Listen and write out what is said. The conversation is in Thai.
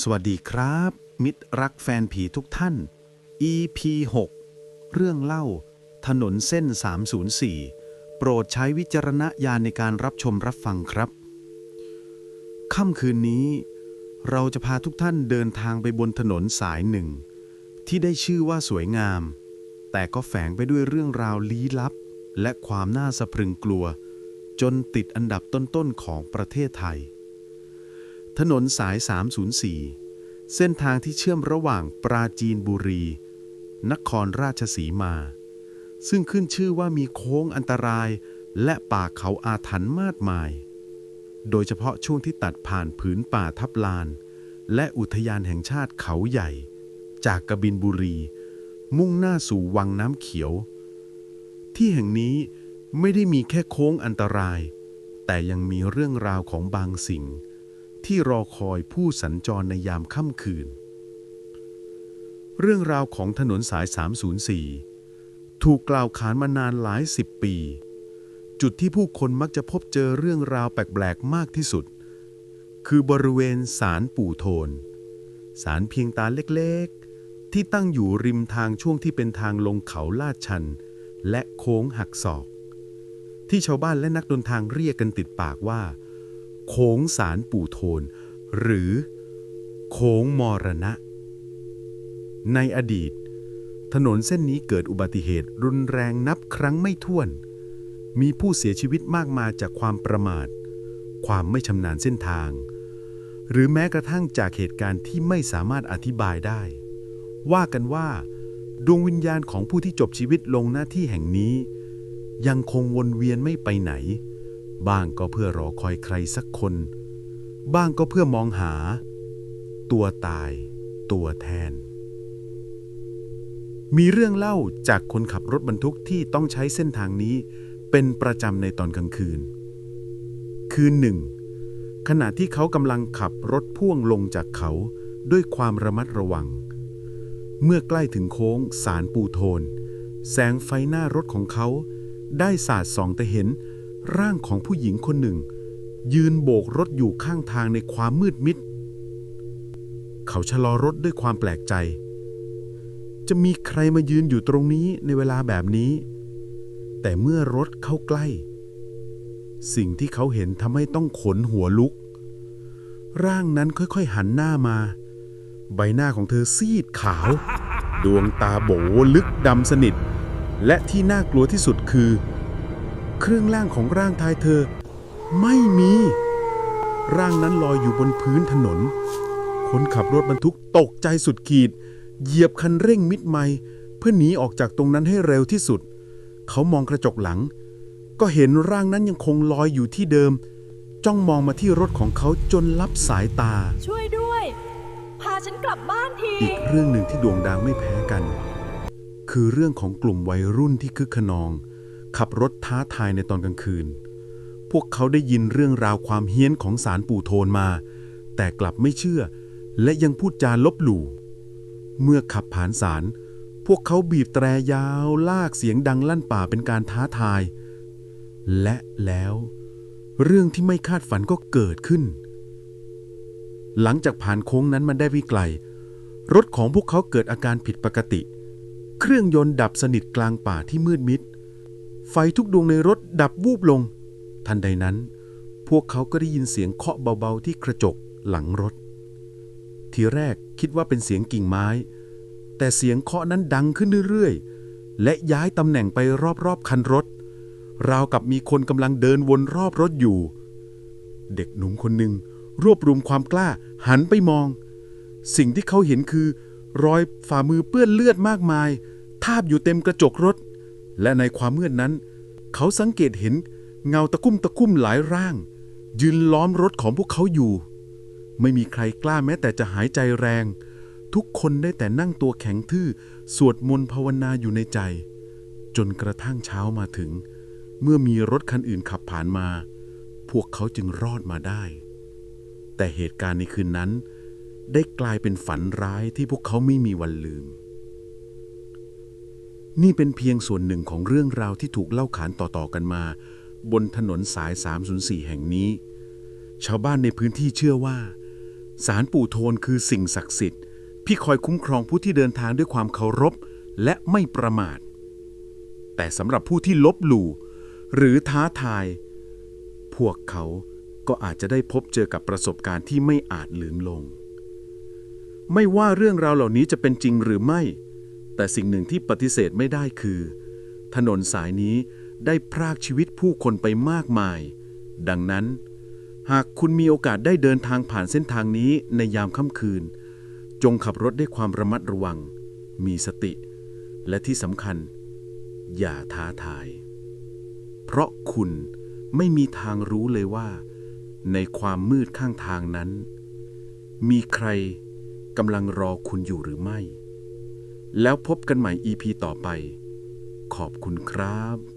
สวัสดีครับ มิตรรักแฟนผีทุกท่าน EP 6 เรื่องเล่า ถนนเส้น 304 โปรดใช้วิจารณญาณในการรับชมรับฟังครับ ค่ำคืนนี้ เราจะพาทุกท่านเดินทางไปบนถนนสายหนึ่ง ที่ได้ชื่อว่าสวยงาม แต่ก็แฝงไปด้วยเรื่องราวลี้ลับ และความน่าสะพรึงกลัว จนติดอันดับต้นๆของประเทศไทย ถนนสาย 304 เส้นทางที่เชื่อมระหว่างปราจีนบุรี นครราชสีมา ซึ่งขึ้นชื่อว่ามีโค้งอันตราย และป่าเขาอาถรรพ์มากมาย โดยเฉพาะช่วงที่ตัดผ่านผืนป่าทับลาน และอุทยานแห่งชาติเขาใหญ่ จากกบินบุรี มุ่งหน้าสู่วังน้ำเขียว ที่แห่งนี้ไม่ได้มีแค่โค้งอันตราย แต่ยังมีเรื่องราวของบางสิ่ง ที่รอคอยผู้สัญจรในยามค่ำคืน เรื่องราวของถนนสาย 304 ถูกกล่าวขานมานานหลายสิบปี จุดที่ผู้คนมักจะพบเจอเรื่องราวแปลกๆมากที่สุด คือบริเวณศาลปู่โทนศาลเพียงตาเล็กๆ ที่ตั้งอยู่ริมทางช่วงที่เป็นทางลงเขาลาดชัน และโค้งหักศอก ที่ชาวบ้านและนักเดินทางเรียกกันติดปากว่า โค้งสารปู่โทน หรือโค้งมรณะ ในอดีต ถนนเส้นนี้เกิดอุบัติเหตุรุนแรงนับครั้งไม่ถ้วน มีผู้เสียชีวิตมากมายจากความประมาท ความไม่ชำนาญเส้นทาง หรือแม้กระทั่งจากเหตุการณ์ที่ไม่สามารถอธิบายได้ ว่ากันว่า ดวงวิญญาณของผู้ที่จบชีวิตลงหน้าที่แห่งนี้ ยังคงวนเวียนไม่ไปไหน บ้างก็เพื่อรอคอยใครสักคน บ้างก็เพื่อมองหา ตัวตาย ตัวแทน มีเรื่องเล่าจากคนขับรถบรรทุกที่ต้องใช้เส้นทางนี้เป็นประจำในตอนกลางคืน คืนหนึ่ง ขณะที่เขากำลังขับรถพ่วงลงจากเขาด้วยความระมัดระวัง เมื่อใกล้ถึงโค้งสารปูโทน แสงไฟหน้ารถของเขาได้สาดส่องแต่เห็น ร่างของผู้หญิงคนหนึ่ง ยืนโบกรถอยู่ข้างทางในความมืดมิด เขาชะลอรถด้วยความแปลกใจ จะมีใครมายืนอยู่ตรงนี้ในเวลาแบบนี้ แต่เมื่อรถเข้าใกล้ สิ่งที่เขาเห็นทำให้ต้องขนหัวลุก ร่างนั้นค่อยๆหันหน้ามา ใบหน้าของเธอซีดขาว ดวงตาโบลึกดำสนิท และที่น่ากลัวที่สุดคือเครื่องล่างของร่างทายเธอ ไม่มี ร่างนั้นลอยอยู่บนพื้นถนน คนขับรถบรรทุกตกใจสุดขีด เหยียบคันเร่งมิดไม่เพื่อหนีออกจากตรงนั้นให้เร็วที่สุด เขามองกระจกหลัง ก็เห็นร่างนั้นยังคงลอยอยู่ที่เดิม จ้องมองมาที่รถของเขาจนลับสายตา ช่วยด้วย พาฉันกลับบ้านที อีกเรื่องหนึ่งที่โด่งดังไม่แพ้กัน คือเรื่องของกลุ่มวัยรุ่นที่คึกขนอง ขับรถท้าทายในตอนกลางคืน พวกเขาได้ยินเรื่องราวความเฮี้ยนของสารปู่โทนมา แต่กลับไม่เชื่อ และยังพูดจาลบหลู่ เมื่อขับผ่านสาร พวกเขาบีบแตรยาวลากเสียงดังลั่นป่าเป็นการท้าทาย และแล้ว เรื่องที่ไม่คาดฝันก็เกิดขึ้น หลังจากผ่านโค้งนั้นมาได้วิไกล รถของพวกเขาเกิดอาการผิดปกติ เครื่องยนต์ดับสนิทกลางป่าที่มืดมิด ไฟทุกดวงในรถดับวูบลง ทันใดนั้น พวกเขาก็ได้ยินเสียงเคาะเบาๆที่กระจกหลังรถ ทีแรกคิดว่าเป็นเสียงกิ่งไม้ แต่เสียงเคาะนั้นดังขึ้นเรื่อยๆ และย้ายตำแหน่งไปรอบๆคันรถ ราวกับมีคนกำลังเดินวนรอบรถอยู่ เด็กหนุ่มคนหนึ่งรวบรวมความกล้าหันไปมอง สิ่งที่เขาเห็นคือ รอยฝ่ามือเปื้อนเลือดมากมาย ทาบอยู่เต็มกระจกรถ และในความมืดนั้น เขาสังเกตเห็นเงาตะคุ่มตะคุ่มหลายร่าง ยืนล้อมรถของพวกเขาอยู่ ไม่มีใครกล้าแม้แต่จะหายใจแรง ทุกคนได้แต่นั่งตัวแข็งทื่อ สวดมนต์ภาวนาอยู่ในใจ จนกระทั่งเช้ามาถึง เมื่อมีรถคันอื่นขับผ่านมา พวกเขาจึงรอดมาได้ แต่เหตุการณ์ในคืนนั้น ได้กลายเป็นฝันร้ายที่พวกเขาไม่มีวันลืม นี่เป็นเพียงส่วนหนึ่งของเรื่องราวที่ถูกเล่าขานต่อๆกันมา บนถนนสาย 304 แห่งนี้ ชาวบ้านในพื้นที่เชื่อว่าสารปู่โทนคือสิ่งศักดิ์สิทธิ์ที่คอยคุ้มครองผู้ที่เดินทางด้วยความเคารพและไม่ประมาท แต่สำหรับผู้ที่ลบหลู่หรือท้าทาย พวกเขาก็อาจจะได้พบเจอกับประสบการณ์ที่ไม่อาจลืมลง ไม่ว่าเรื่องราวเหล่านี้จะเป็นจริงหรือไม่ แต่สิ่งหนึ่งที่ปฏิเสธไม่ได้คือ ถนนสายนี้ได้พรากชีวิตผู้คนไปมากมาย ดังนั้น หากคุณมีโอกาสได้เดินทางผ่านเส้นทางนี้ในยามค่ำคืน จงขับรถด้วยความระมัดระวัง มีสติ และที่สำคัญ อย่าท้าทาย เพราะคุณไม่มีทางรู้เลยว่า ในความมืดข้างทางนั้น มีใครกำลังรอคุณอยู่หรือไม่ แล้วพบกันใหม่ EP ต่อไป ขอบคุณครับ